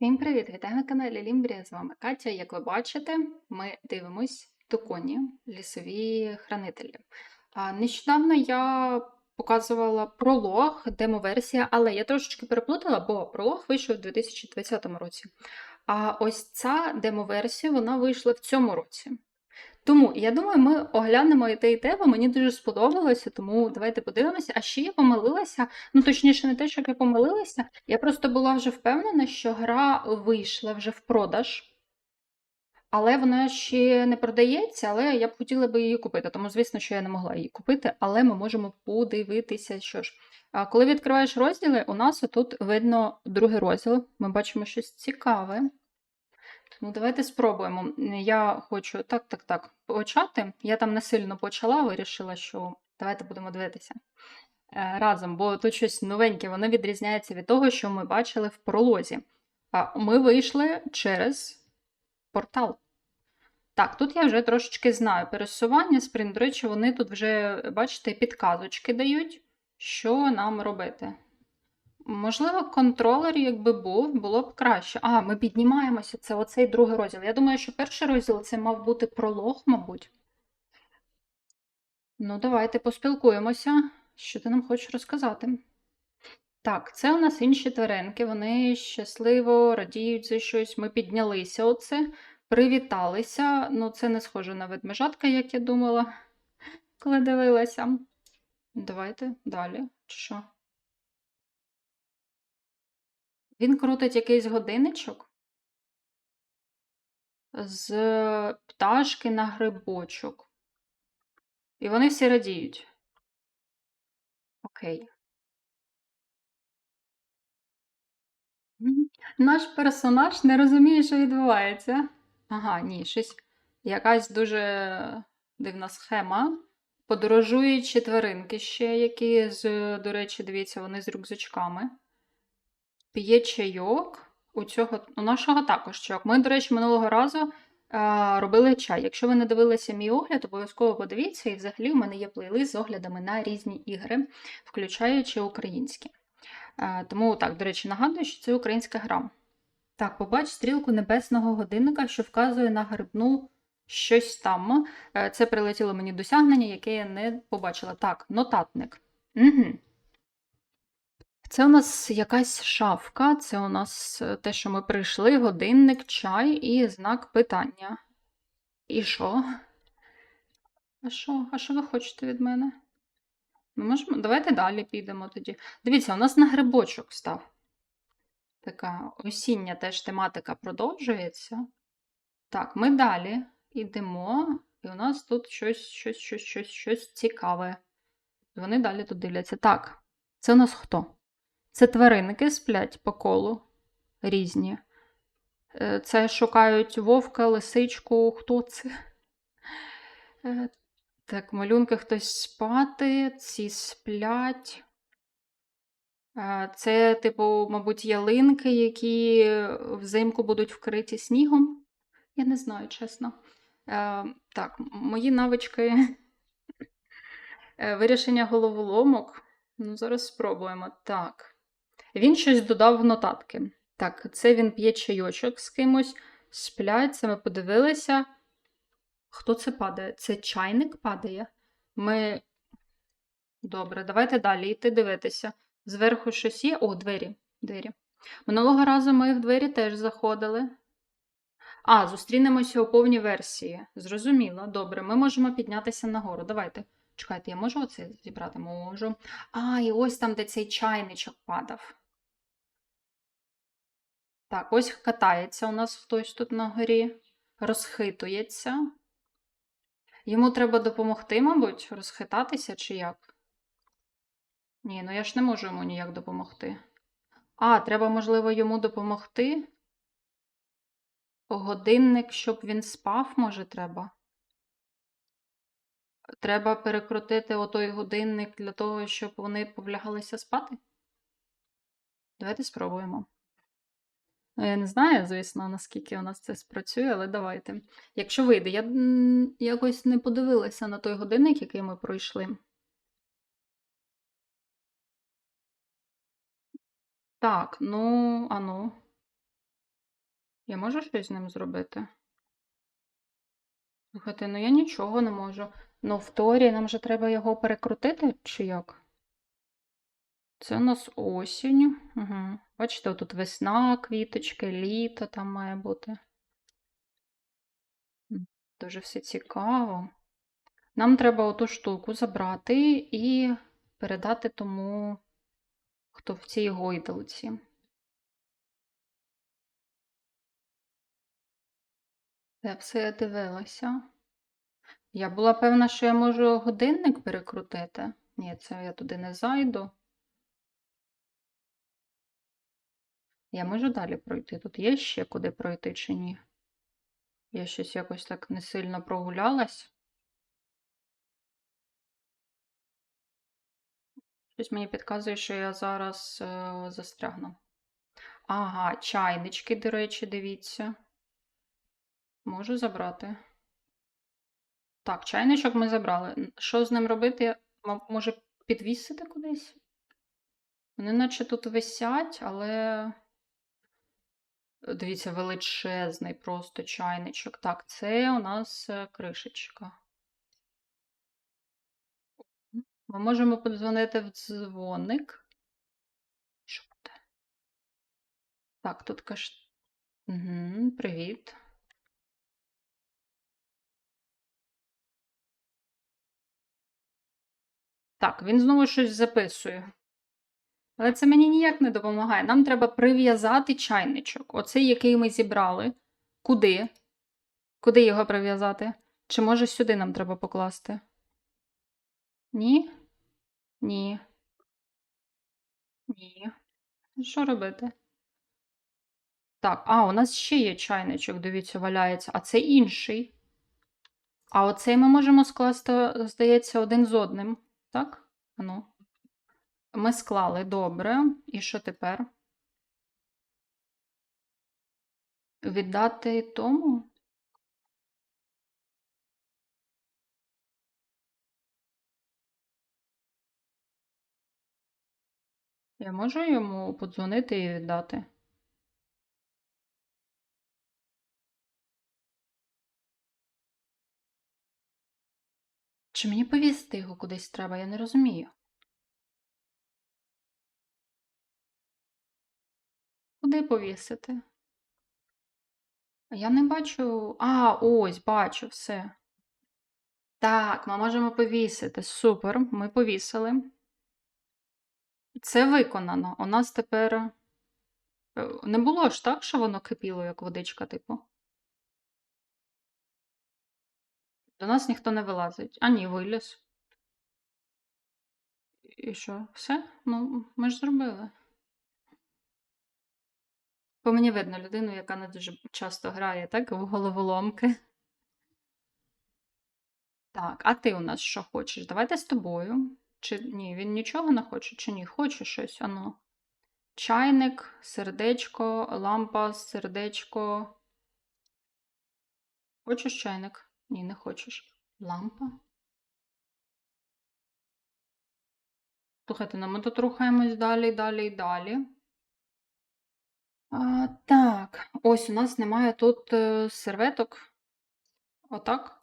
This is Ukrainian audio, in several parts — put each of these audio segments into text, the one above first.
Всім привіт! Вітаю на каналі Лімбрія. З вами Катя. Як ви бачите, ми дивимось Туконі, лісові хранителі. Нещодавно я показувала пролог, демо-версія, але я трошечки переплутала, бо пролог вийшов у 2020 році. А ось ця демо-версія вона вийшла в цьому році. Тому я думаю, ми оглянемо і те, і те, бо мені дуже сподобалося, тому давайте подивимося. А ще я помилилася, ну точніше, не те, щоб я помилилася, я просто була вже впевнена, що гра вийшла вже в продаж, але вона ще не продається, але я б хотіла би її купити. Тому, звісно, що я не могла її купити, але ми можемо подивитися, що ж. А коли відкриваєш розділи, у нас тут видно другий розділ. Ми бачимо щось цікаве. Ну, давайте спробуємо. Я хочу так, так, так, почати. Я там не сильно почала, вирішила, що давайте будемо дивитися е, разом, бо тут щось новеньке, воно відрізняється від того, що ми бачили в пролозі. А Ми вийшли через портал. Так, тут я вже трошечки знаю пересування. Спринт, до речі, вони тут вже, бачите, підказочки дають, що нам робити. Можливо, контролер, якби був, було б краще. А, ми піднімаємося. Це оцей другий розділ. Я думаю, що перший розділ це мав бути пролог, мабуть. Ну, давайте поспілкуємося. Що ти нам хочеш розказати? Так, це у нас інші тваринки. Вони щасливо радіють за щось. Ми піднялися оце, привіталися. Ну, це не схоже на ведмежатка, як я думала, коли дивилася. Давайте далі. Що? Він крутить якийсь годинничок з пташки на грибочок. І вони всі радіють. Окей. Наш персонаж не розуміє, що відбувається. Ага, ні, щось якась дуже дивна схема. Подорожуючі тваринки ще, які з, до речі, дивіться, вони з рюкзачками. П'є чайок. У цього, у нашого також чайок. Ми, до речі, минулого разу а, робили чай. Якщо ви не дивилися мій огляд, обов'язково подивіться. І взагалі в мене є плейлист з оглядами на різні ігри, включаючи українські. А, тому, так, до речі, нагадую, що це українська гра. Так, побач стрілку небесного годинника, що вказує на грибну щось там. Е, Це прилетіло мені досягнення, яке я не побачила. Так, нотатник. Угу. Це у нас якась шафка, це у нас е, те, що ми прийшли, годинник, чай і знак питання. І що? А що? А що ви хочете від мене? Ми можемо... Давайте далі підемо тоді. Дивіться, у нас на грибочок став. Така осіння теж тематика продовжується. Так, ми далі йдемо, і у нас тут щось, щось, щось, щось, щось цікаве. Вони далі тут дивляться. Так, це у нас хто? Це тваринки сплять по колу різні. Е, Це шукають вовка, лисичку, хто це? Е, Так, малюнки хтось спати, ці сплять. Е, Це, типу, мабуть, ялинки, які взимку будуть вкриті снігом. Я не знаю, чесно. Так, мої навички вирішення головоломок. Ну, зараз спробуємо. Так. Він щось додав в нотатки. Так, це він п'є чайочок з кимось, сплять, це ми подивилися. Хто це падає? Це чайник падає. Ми. Добре, давайте далі йти дивитися. Зверху щось є. О, двері. двері. Минулого разу ми в двері теж заходили. А, зустрінемося у повній версії. Зрозуміло, добре, ми можемо піднятися нагору. Давайте. Чекайте, я можу оце зібрати? Можу. А, і ось там, де цей чайничок падав. Так, ось катається у нас хтось тут на горі, розхитується. Йому треба допомогти, мабуть, розхитатися чи як? Ні, ну я ж не можу йому ніяк допомогти. А, треба, можливо, йому допомогти. Годинник, щоб він спав, може, треба. Треба перекрутити отой годинник для того, щоб вони повлягалися спати. Давайте спробуємо. Ну, Я не знаю, звісно, наскільки у нас це спрацює, але давайте. Якщо вийде, я якось не подивилася на той годинник, який ми пройшли. Так, ну, ану. Я можу щось з ним зробити? Слухайте, ну я нічого не можу. Ну, в теорії нам же треба його перекрутити, чи як? Це у нас осінь. Угу. Бачите, тут весна, квіточки, літо там має бути. Дуже все цікаво. Нам треба оту штуку забрати і передати тому, хто в цій гойдалці. Це все я дивилася. Я була певна, що я можу годинник перекрутити. Ні, це я туди не зайду. Я можу далі пройти. Тут є ще куди пройти чи ні? Я щось якось так не сильно прогулялась. Щось мені підказує, що я зараз е, застрягну. Ага, чайнички, до речі, дивіться. Можу забрати. Так, чайничок ми забрали. Що з ним робити? Може, підвісити кудись? Вони наче тут висять, але. е, Дивіться, величезний просто чайничок. Так, це у нас е, кришечка. Ми можемо подзвонити в дзвоник. Що буде? Так, тут каш. Угу, привіт. Так, він знову щось записує. Але це мені ніяк не допомагає. Нам треба прив'язати чайничок. Оцей, який ми зібрали. Куди? Куди його прив'язати? Чи може сюди нам треба покласти? Ні? Ні. Ні. Що робити? Так, а, у нас ще є чайничок, дивіться, валяється, а це інший. А оцей ми можемо скласти, здається, один з одним. Так? Ану. Ми склали, добре. І що тепер? Віддати тому? Я можу йому подзвонити і віддати? Чи мені повісити його кудись треба? Я не розумію. Куди повісити? Я не бачу. А, ось, бачу, все. Так, ми можемо повісити. Супер, ми повісили. Це виконано. У нас тепер. е, Не було ж так, що воно кипіло, як водичка, типу. До нас ніхто не вилазить. А ні, виліз. І що? Все? Ну, ми ж зробили. По мені видно людину, яка не дуже часто грає, так, в головоломки. Так, а ти у нас що хочеш? Давайте з тобою. Чи ні, він нічого не хоче, чи ні? Хоче щось, ану. Чайник, сердечко, лампа, сердечко. Хочеш чайник? Ні, не хочеш. Лампа. Слухайте, ну ми тут рухаємось далі, далі і далі. А, так, ось у нас немає тут е, серветок. Отак.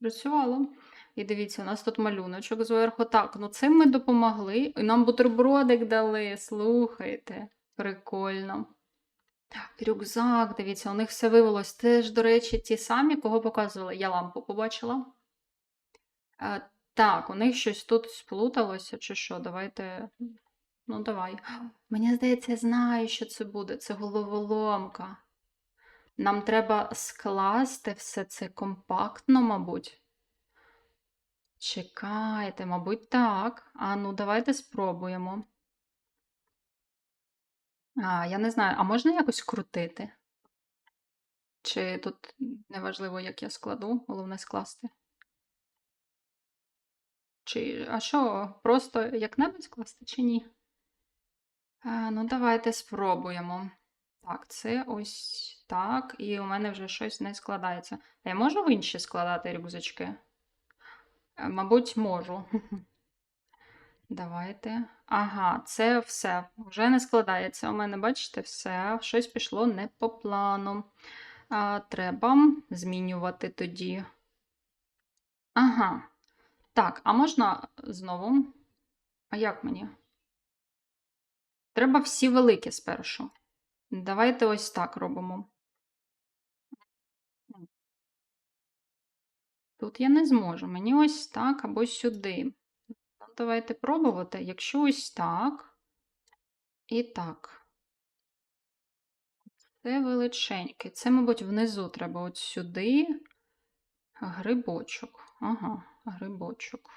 Працювало. І дивіться, у нас тут малюночок зверху. Так, ну цим ми допомогли. І нам бутербродик дали. Слухайте, прикольно. Так, рюкзак, дивіться, у них все вивелось. Теж, до речі, ті самі, кого показували. Я лампу побачила. Е, так, у них щось тут сплуталося, чи що? Давайте. Ну, давай. Мені здається, я знаю, що це буде. Це головоломка. Нам треба скласти все це компактно, мабуть. Чекайте, мабуть, так. А ну, давайте спробуємо. А, я не знаю, а можна якось крутити? Чи тут неважливо, як я складу, головне скласти? Чи, а що, просто як-небудь скласти, чи ні? А, ну, давайте спробуємо. Так, це ось так, і у мене вже щось не складається. А я можу в інші складати рюкзачки? Е, Мабуть, можу. Давайте. Ага, це все. Вже не складається. У мене, бачите, все. Щось пішло не по плану. А, треба змінювати тоді. Ага. Так, а можна знову? А як мені? Треба всі великі спершу. Давайте ось так робимо. Тут я не зможу. Мені ось так або сюди. Давайте пробувати. Якщо ось так і так. Це величеньке. Це, мабуть, внизу треба от сюди. Грибочок. Ага, грибочок.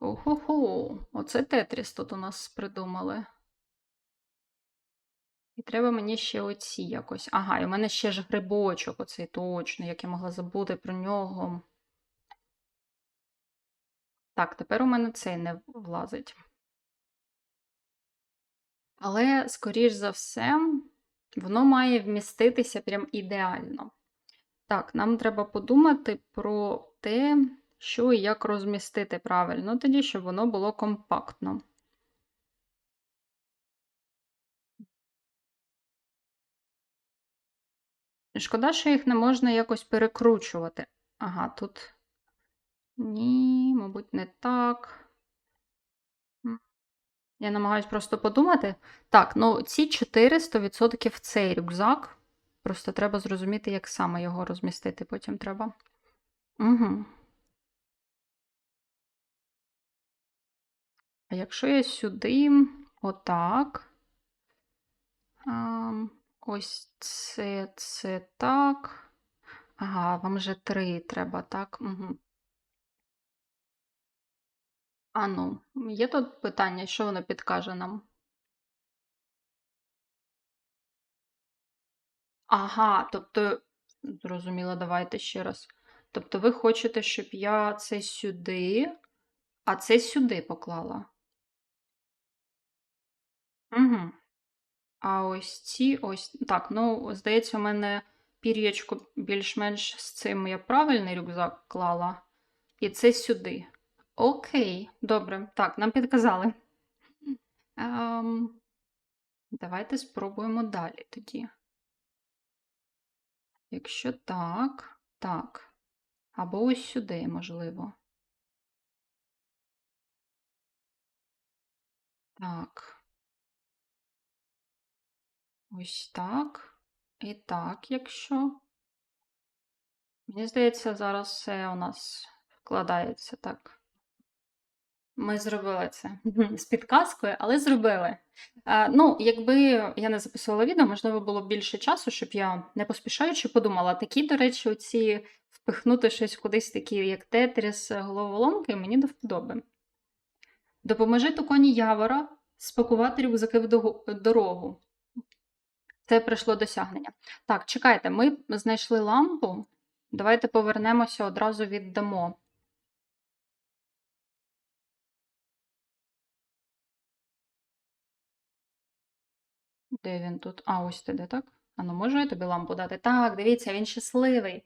Охо-хо, оце Тетріс тут у нас придумали. І треба мені ще оці якось. Ага, і в мене ще ж грибочок, оцей точно, як я могла забути про нього. Так, тепер у мене цей не влазить. Але, скоріш за все, воно має вміститися прям ідеально. Так, нам треба подумати про те, що і як розмістити правильно, тоді, щоб воно було компактно. Шкода, що їх не можна якось перекручувати. Ага, тут. Ні, мабуть, не так. Я намагаюсь просто подумати. Так, ну ці 400% в цей рюкзак. Просто треба зрозуміти, як саме його розмістити потім треба. Угу. А якщо я сюди отак. А, ось це, це так. Ага, вам же три треба, так? Угу. А ну, є тут питання, що воно підкаже нам? Ага, тобто, зрозуміло, давайте ще раз. Тобто, ви хочете, щоб я це сюди, а це сюди поклала? Угу. А ось ці ось. Так, ну, здається, у мене пір'ячко більш-менш з цим я правильний рюкзак клала. І це сюди. Окей, добре. Так, нам підказали. Ем, Давайте спробуємо далі тоді. Якщо так, так. Або ось сюди, можливо. Так. Ось так. І так, якщо. Мені здається, зараз все у нас вкладається так. Ми зробили це з підказкою, але зробили. А, ну, якби я не записувала відео, можливо, було б більше часу, щоб я не поспішаючи подумала. Такі, до речі, оці впихнути щось кудись, такі, як тетріс, головоломки, мені до вподоби. Допоможи коні Явора спакувати рюкзаки в дорогу. Це прийшло досягнення. Так, чекайте, ми знайшли лампу. Давайте повернемося одразу віддамо. Де він тут? А, ось ти де, так? А ну можу я тобі лампу дати? Так, дивіться, він щасливий.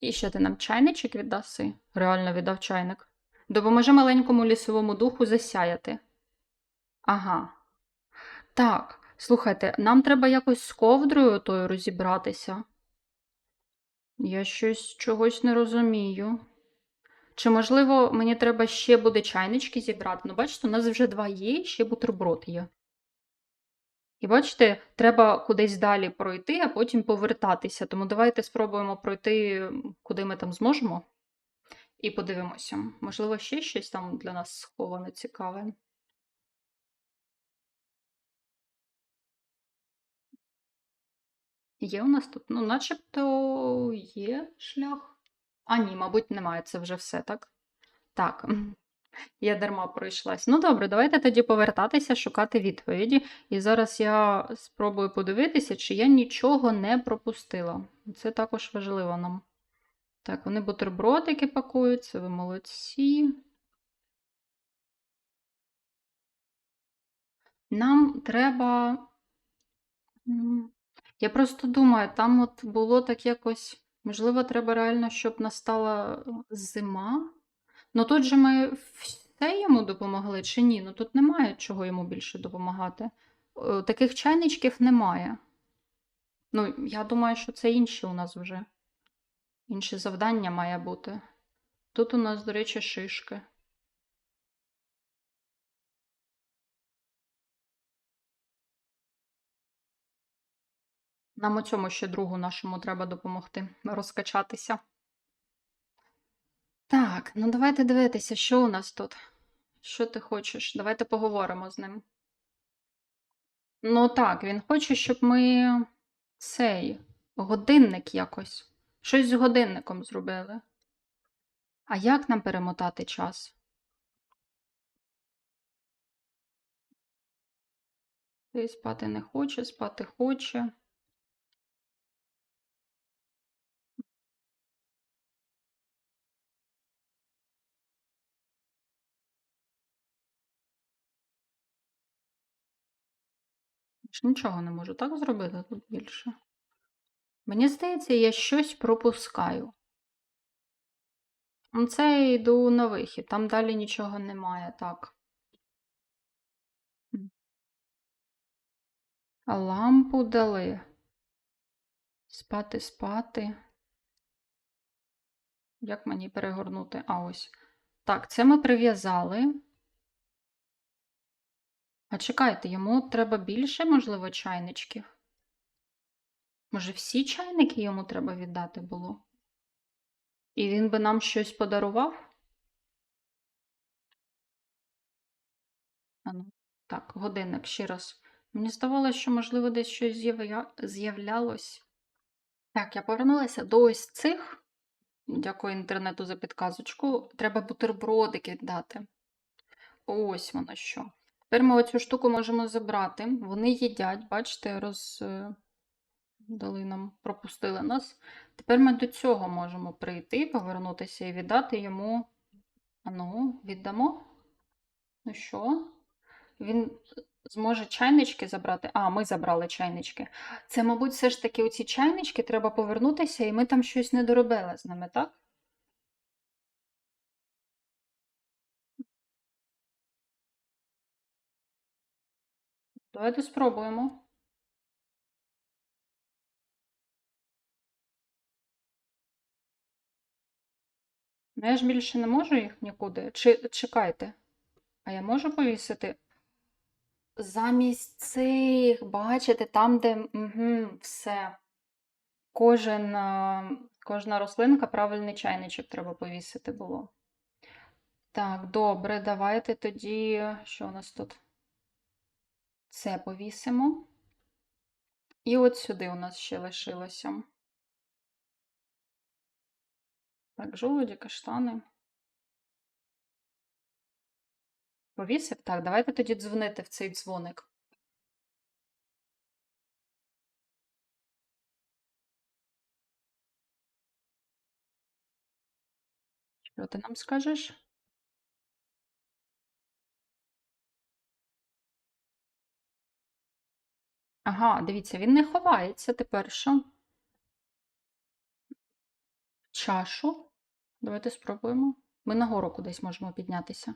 І що ти нам чайничок віддаси? Реально віддав чайник. Допоможи маленькому лісовому духу засяяти. Ага. Так, слухайте, нам треба якось з ковдрою тою розібратися. Я щось чогось не розумію. Чи, можливо, мені треба ще буде чайнички зібрати? Ну, бачите, у нас вже два є, ще бутерброд є. І бачите, треба кудись далі пройти, а потім повертатися. Тому давайте спробуємо пройти, куди ми там зможемо, і подивимося. Можливо, ще щось там для нас сховане цікаве. Є у нас тут, ну, начебто є шлях. А, ні, мабуть, немає. Це вже все, так? Так. Я дарма пройшлась. Ну добре, давайте тоді повертатися, шукати відповіді. І зараз я спробую подивитися, чи я нічого не пропустила. Це також важливо нам. Так, вони бутербродики пакуються, ви молодці. Нам треба. Я просто думаю, там от було так якось. Можливо, треба реально, щоб настала зима. Ну тут же ми все йому допомогли чи ні? Ну тут немає чого йому більше допомагати. Е, Таких чайничків немає. Ну, я думаю, що це інші у нас вже. Інші завдання має бути. Тут у нас, до речі, шишки. Нам у цьому ще другу нашому треба допомогти розкачатися. Так, ну давайте дивитися, що у нас тут. Що ти хочеш? Давайте поговоримо з ним. Ну так, він хоче, щоб ми цей годинник якось. Щось з годинником зробили. А як нам перемотати час? Ти спати не хоче, спати хоче. Ж нічого не можу так зробити тут більше. Мені здається, я щось пропускаю. Це я йду на вихід, там далі нічого немає, так. Лампу дали. Спати, спати. Як мені перегорнути? А ось. Так, це ми прив'язали. А чекайте, йому треба більше, можливо, чайничків? Може, всі чайники йому треба віддати було? І він би нам щось подарував? А ну, так, годинник ще раз. Мені здавалося, що, можливо, десь щось з'явля- з'являлось. Так, я повернулася до ось цих. Дякую інтернету за підказочку. Треба бутербродики віддати. Ось воно що. Тепер ми оцю штуку можемо забрати. Вони їдять, бачите, роз... е, дали нам, пропустили нас. Тепер ми до цього можемо прийти, повернутися і віддати йому. Ану, віддамо. Ну що? Він зможе чайнички забрати. А, ми забрали чайнички. Це, мабуть, все ж таки оці чайнички треба повернутися, і ми там щось не доробили з ними, так? Давайте спробуємо. Ну, я ж більше не можу їх нікуди. Чи чекайте. А я можу повісити? Замість цих, бачите, там, де угу, все. Кожен, кожна рослинка правильний чайничок треба повісити було. Так, добре, давайте тоді. Що у нас тут? Це повісимо. І от сюди у нас ще лишилося. Так, жолуді, каштани. Повісив? Так, давайте тоді дзвонити в цей дзвоник. Що ти нам скажеш? Ага, дивіться, він не ховається тепер що? Чашу. Давайте спробуємо. Ми нагору кудись можемо піднятися.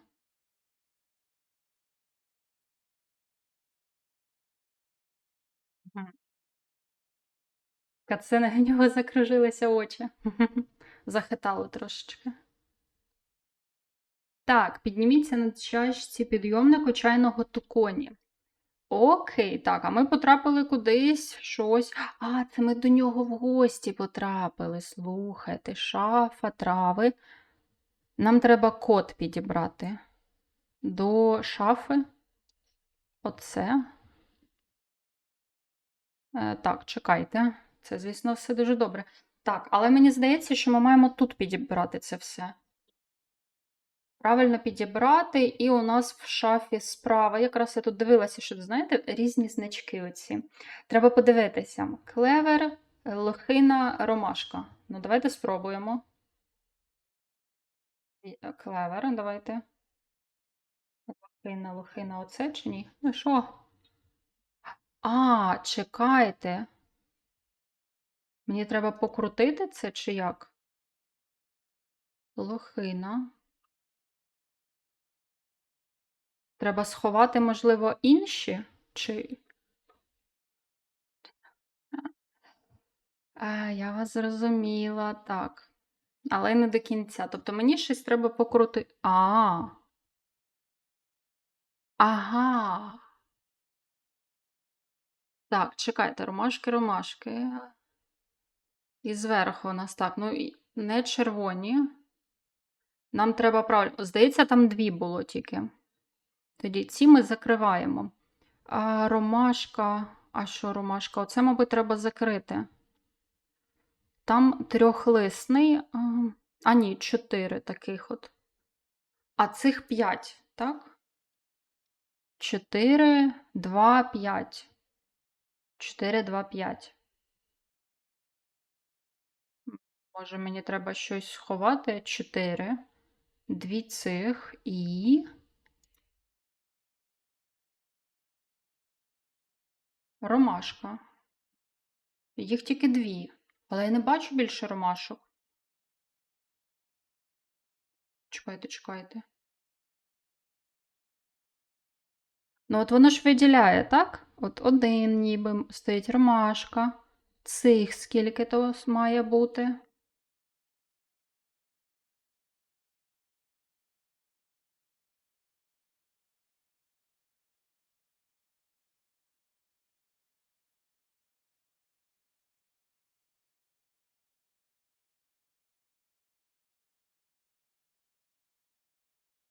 Мгм. Кацини в нього закружилися очі. Захитали трошечки. Так, підніміться на чашці підйомнику чайного туконі. Окей, так, а ми потрапили кудись щось. А, це ми до нього в гості потрапили. Слухайте, шафа, трави. Нам треба код підібрати. До шафи. Оце. Е, так, чекайте. Це, звісно, все дуже добре. Так, але мені здається, що ми маємо тут підібрати це все. Правильно підібрати, і у нас в шафі справа. Якраз я тут дивилася, що, знаєте, різні значки оці. Треба подивитися. Клевер, лохина, ромашка. Ну, давайте спробуємо. Е, Клевер, давайте. Лохина, лохина, оце чи ні? Ну що? А, чекайте. Мені треба покрутити це чи як? Лохина. Треба сховати, можливо, інші? Чи. А, я вас зрозуміла, так. Але не до кінця. Тобто мені щось треба покрутити. А. Ага. Так, чекайте, ромашки, ромашки. І зверху у нас так, ну не червоні. Нам треба правильно. Здається, там дві було тільки. Тоді ці ми закриваємо. А ромашка. А що ромашка? Оце, мабуть, треба закрити. Там трьохлисний. А, ні, чотири таких от. А цих п'ять, так? Чотири, два, п'ять. Чотири, два, п'ять. Може, мені треба щось сховати? Чотири. Дві цих і. Ромашка. Їх тільки дві. Але я не бачу більше ромашок. Чекайте, чекайте. Ну, от воно ж виділяє, так? От один ніби стоїть ромашка. Цих скільки то має бути?